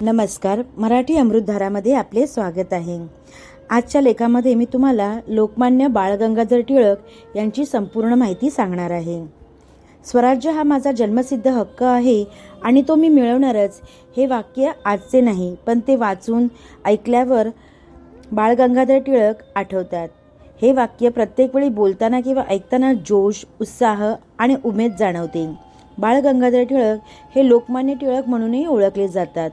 नमस्कार मराठी अमृतधारामध्ये आपले स्वागत आहे. आजच्या लेखामध्ये मी तुम्हाला लोकमान्य बाळ गंगाधर टिळक यांची संपूर्ण माहिती सांगणार आहे. स्वराज्य हा माझा जन्मसिद्ध हक्क आहे आणि तो मी मिळवणारच हे वाक्य आजचे नाही पण ते वाचून ऐकल्यावर बाळ गंगाधर टिळक आठवतात. हे वाक्य प्रत्येक वेळी बोलताना किंवा ऐकताना जोश उत्साह आणि उमेद जाणवते. बाळ गंगाधर टिळक हे लोकमान्य टिळक म्हणूनही ओळखले जातात.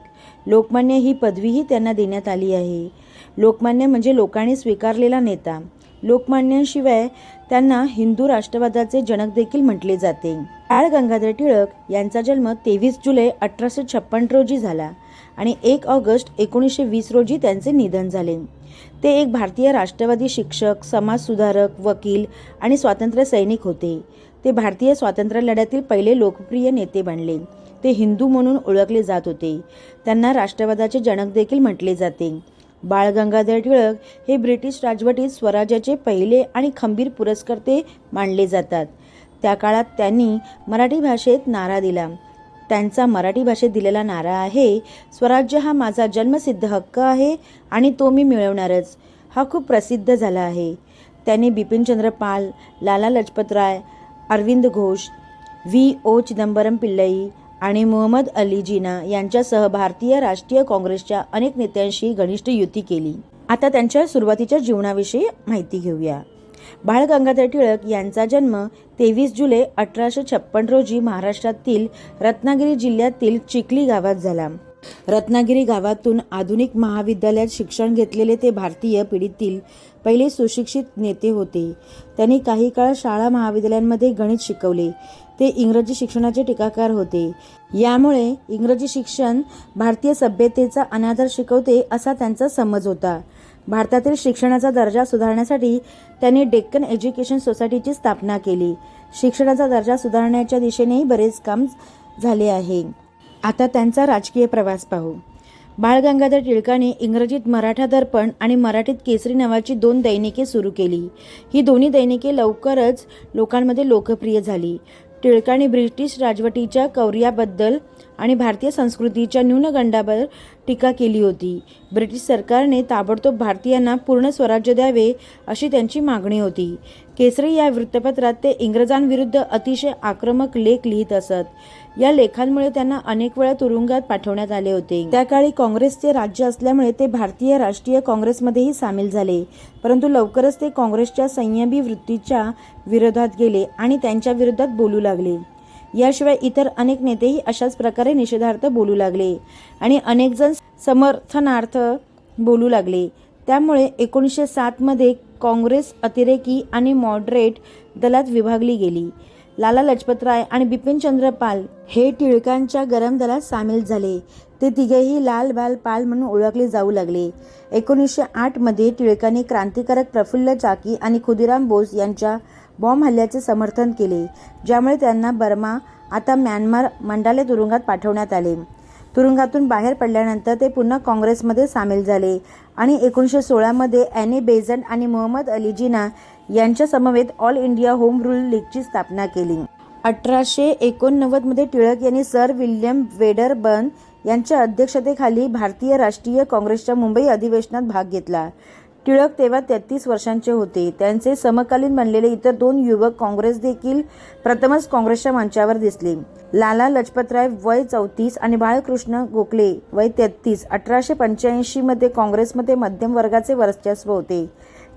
लोकमान्य ही पदवीही त्यांना देण्यात आली आहे. लोकमान्य म्हणजे लोकांनी स्वीकारलेला नेता. लोकमान्यांशिवाय त्यांना हिंदू राष्ट्रवादाचे जनक देखील म्हटले जाते. बाळ गंगाधर टिळक यांचा जन्म तेवीस जुलै अठराशे छप्पन रोजी झाला आणि एक ऑगस्ट एकोणीसशे वीस रोजी त्यांचे निधन झाले. ते एक भारतीय राष्ट्रवादी शिक्षक समाजसुधारक वकील आणि स्वातंत्र्य सैनिक होते. ते भारतीय स्वातंत्र्य लढ्यातील पहिले लोकप्रिय नेते बनले. ते हिंदू म्हणून ओळखले जात होते. त्यांना राष्ट्रवादाचे जनक देखील म्हटले जाते. बाळ गंगाधर टिळक हे ब्रिटिश राजवटीत स्वराज्याचे पहिले आणि खंबीर पुरस्कर्ते मानले जातात. त्या काळात त्यांनी मराठी भाषेत नारा दिला. त्यांचा मराठी भाषेत दिलेला नारा आहे स्वराज्य हा माझा जन्मसिद्ध हक्क आहे आणि तो मी मिळवणारच. हा खूप प्रसिद्ध झाला आहे त्यांनी बिपिनचंद्र पाल लाला लजपत राय अरविंद घोष व्ही. ओ. चिदंबरम पिल्लई आणि मोहम्मद अली जिना यांच्यासह भारतीय राष्ट्रीय काँग्रेसच्या अनेक नेत्यांशी घनिष्ठ युती केली. आता त्यांच्या सुरुवातीच्या जीवनाविषयी माहिती घेऊया. बाळ गंगाधर टिळक यांचा जन्म तेवीस जुलै अठराशे छप्पन रोजी महाराष्ट्रातील रत्नागिरी जिल्ह्यातील चिखली गावात झाला. रत्नागिरी गावातून आधुनिक महाविद्यालयात शिक्षण घेतलेले ते भारतीय पिढीतील पहिले सुशिक्षित नेते होते. त्यांनी काही काळ शाळा महाविद्यालयांमध्ये गणित शिकवले. ते इंग्रजी शिक्षणाचे टीकाकार होते. यामुळे इंग्रजी शिक्षण भारतीय सभ्यतेचा अनादर शिकवते असा त्यांचा समज होता. भारतातील शिक्षणाचा दर्जा सुधारण्यासाठी त्यांनी डेक्कन एज्युकेशन सोसायटीची स्थापना केली. शिक्षणाचा दर्जा सुधारण्याच्या दिशेनेही बरेच काम झाले आहे. आता त्यांचा राजकीय प्रवास पाहू. बाळ गंगाधर टिळकाने इंग्रजीत मराठा दर्पण आणि मराठीत केसरी नावाची दोन दैनिके सुरू केली. ही दोन्ही दैनिके लवकरच लोकांमध्ये लोकप्रिय झाली. टिळकाने ब्रिटिश राजवटीच्या कौर्याबद्दल आणि भारतीय संस्कृतीच्या न्यूनगंडावर टीका केली होती. ब्रिटिश सरकारने ताबडतोब भारतीयांना पूर्ण स्वराज्य द्यावे अशी त्यांची मागणी होती. केसरी या वृत्तपत्रात ते इंग्रजांविरुद्ध अतिशय आक्रमक लेख लिहित असत. या लेखांमुळे त्यांना अनेक वेळा तुरुंगात पाठवण्यात आले होते. त्या काळी काँग्रेसचे राज्य असल्यामुळे ते भारतीय राष्ट्रीय काँग्रेसमध्येही सामील झाले. परंतु लवकरच ते काँग्रेसच्या संयमी वृत्तीच्या विरोधात गेले आणि त्यांच्या विरोधात बोलू लागले. याशिवाय इतर अनेक नेतेही अशाच प्रकारे निषेधार्थ बोलू लागले आणि अनेक जण समर्थनार्थ बोलू लागले. त्यामुळे एकोणीसशे सातमध्ये काँग्रेस अतिरेकी आणि मॉडरेट दलात विभागली गेली. लाला लजपतराय आणि बिपिनचंद्र पाल हे टिळकांच्या गरम दलात सामील झाले. ते तिघेही लाल बाल पाल म्हणून ओळखले जाऊ लागले. एकोणीसशे आठमध्ये टिळकांनी क्रांतिकारक प्रफुल्ल चाकी आणि खुदिराम बोस यांच्या बॉम्ब हल्ल्याचे समर्थन केले ज्यामुळे त्यांना बर्मा आता म्यानमार मंडाले तुरुंगात पाठवण्यात आले. तुरुंगातून बाहेर पडल्यानंतर ते पुन्हा काँग्रेसमध्ये सामील झाले आणि एकोणीसशे सोळामध्ये ॲनी बेझंट आणि मोहम्मद अली जिना यांच्या समवेत ऑल इंडिया होम रूल लीगची स्थापना केली. अठराशे एकोणनव्वदमध्ये टिळक यांनी सर विल्यम वेडरबर्न यांच्या अध्यक्षतेखाली भारतीय राष्ट्रीय काँग्रेसच्या मुंबई अधिवेशनात भाग घेतला. टिळक तेव्हा तेहतीस वर्षांचे होते. त्यांचे समकालीन बनलेले इतर दोन युवक काँग्रेस देखील प्रथमच काँग्रेसच्या मंचावर दिसले. लाला लजपतराय वय चौतीस आणि बाळकृष्ण गोखले वय तेहतीस अठराशे पंच्याऐंशीमध्ये काँग्रेसमध्ये मध्यम वर्गाचे वर्चस्व होते.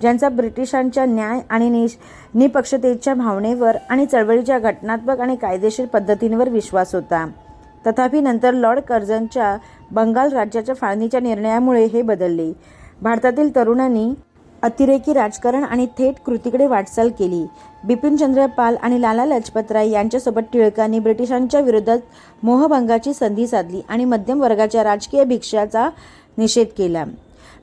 ज्यांचा ब्रिटिशांच्या न्याय आणि निश निपक्षतेच्या भावनेवर आणि चळवळीच्या घटनात्मक आणि कायदेशीर पद्धतींवर विश्वास होता. तथापि नंतर लॉर्ड कर्जनच्या बंगाल राज्याच्या फाळणीच्या निर्णयामुळे हे बदलले. भारतातील तरुणांनी अतिरेकी राजकारण आणि थेट कृतीकडे वाटचाल केली. बिपिनचंद्र पाल आणि लाला लजपतराय यांच्यासोबत टिळकांनी ब्रिटिशांच्या विरोधात मोहभंगाची संधी साधली आणि मध्यम वर्गाच्या राजकीय भिक्षाचा निषेध केला.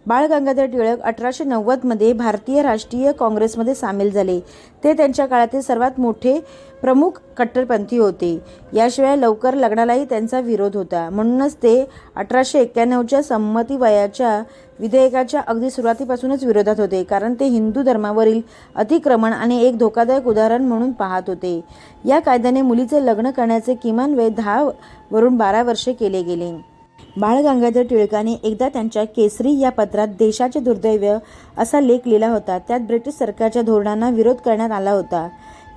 बाळ गंगाधर टिळक अठराशे नव्वदमध्ये भारतीय राष्ट्रीय काँग्रेसमध्ये सामील झाले. ते त्यांच्या काळातील सर्वात मोठे प्रमुख कट्टरपंथी होते. याशिवाय लवकर लग्नालाही त्यांचा विरोध होता. म्हणूनच ते अठराशे एक्क्याण्णवच्या संमती वयाच्या विधेयकाच्या अगदी सुरुवातीपासूनच विरोधात होते. कारण ते हिंदू धर्मावरील अतिक्रमण आणि एक धोकादायक उदाहरण म्हणून पाहत होते. या कायद्याने मुलीचे लग्न करण्याचे किमान वय दहा वरून बारा वर्षे केले गेले. बाळ गंगाधर टिळकांनी एकदा त्यांच्या केसरी या पत्रात देशाचे दुर्दैव असा लेख लिहिला होता. त्यात ब्रिटिश सरकारच्या धोरणांना विरोध करण्यात आला होता.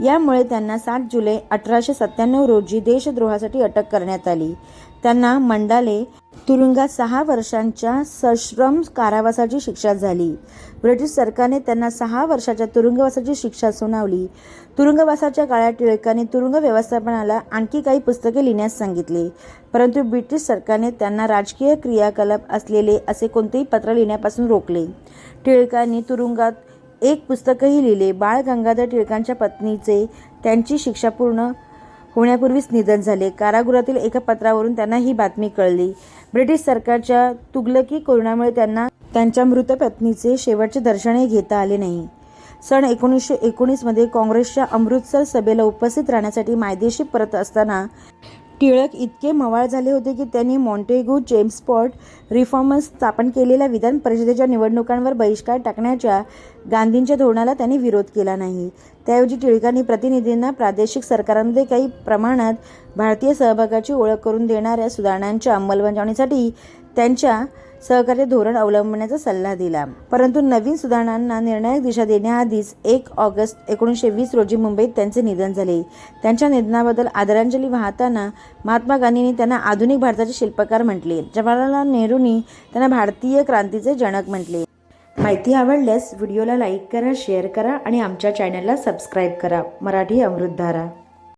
यामुळे त्यांना सात जुलै अठराशे सत्त्याण्णव रोजी देशद्रोहासाठी अटक करण्यात आली. त्यांना मंडाले तुरुंगात सहा वर्षांच्या सश्रम कारावासाची शिक्षा झाली. ब्रिटिश सरकारने त्यांना सहा वर्षाच्या तुरुंगवासाची शिक्षा सुनावली. तुरुंगवासाच्या काळात टिळकांनी तुरुंग व्यवस्थापनाला आणखी काही पुस्तके लिहिण्यास सांगितले. परंतु ब्रिटिश सरकारने त्यांना राजकीय क्रियाकलाप असलेले असे कोणतेही पत्र लिहिण्यापासून रोखले. टिळकांनी तुरुंगात एक पुस्तकही लिहिले. बाळ गंगाधर टिळकांच्या पत्नीचे त्यांची शिक्षा पूर्ण होण्यापूर्वीच निधन झाले. कारागृहातील एका पत्रावरून त्यांना ही बातमी कळली. ब्रिटिश सरकारच्या तुगलकी कोरोनामुळे त्यांना त्यांच्या मृत पत्नीचे शेवटचे दर्शनही घेता आले नाही. सन एकोणीसशे एकोणीसमध्ये काँग्रेसच्या अमृतसर सभेला उपस्थित राहण्यासाठी मायदेशी परत असताना टिळक इतके मवाळ झाले होते की त्यांनी मॉन्टेगू जेम्सपॉट रिफॉर्मर्स स्थापन केलेल्या विधान परिषदेच्या निवडणुकांवर बहिष्कार टाकण्याच्या गांधींच्या धोरणाला त्यांनी विरोध केला नाही. त्याऐवजी टिळकांनी प्रतिनिधींना प्रादेशिक सरकारांमध्ये काही प्रमाणात भारतीय सहभागाची ओळख करून देणाऱ्या सुधारणांच्या अंमलबजावणीसाठी त्यांच्या सहकार्य धोरण अवलंबण्याचा सल्ला दिला. परंतु नवीन सुधारणांना निर्णायक दिशा देण्याआधीच एक ऑगस्ट एकोणीसशे वीस रोजी मुंबईत त्यांचे निधन झाले. त्यांच्या निधनाबद्दल आदरांजली वाहताना महात्मा गांधींनी त्यांना आधुनिक भारताचे शिल्पकार म्हटले. जवाहरलाल नेहरूंनी त्यांना भारतीय क्रांतीचे जनक म्हटले. माहिती आवडल्यास व्हिडिओला लाईक करा शेअर करा आणि आमच्या चॅनलला सबस्क्राईब करा. मराठी अमृतधारा.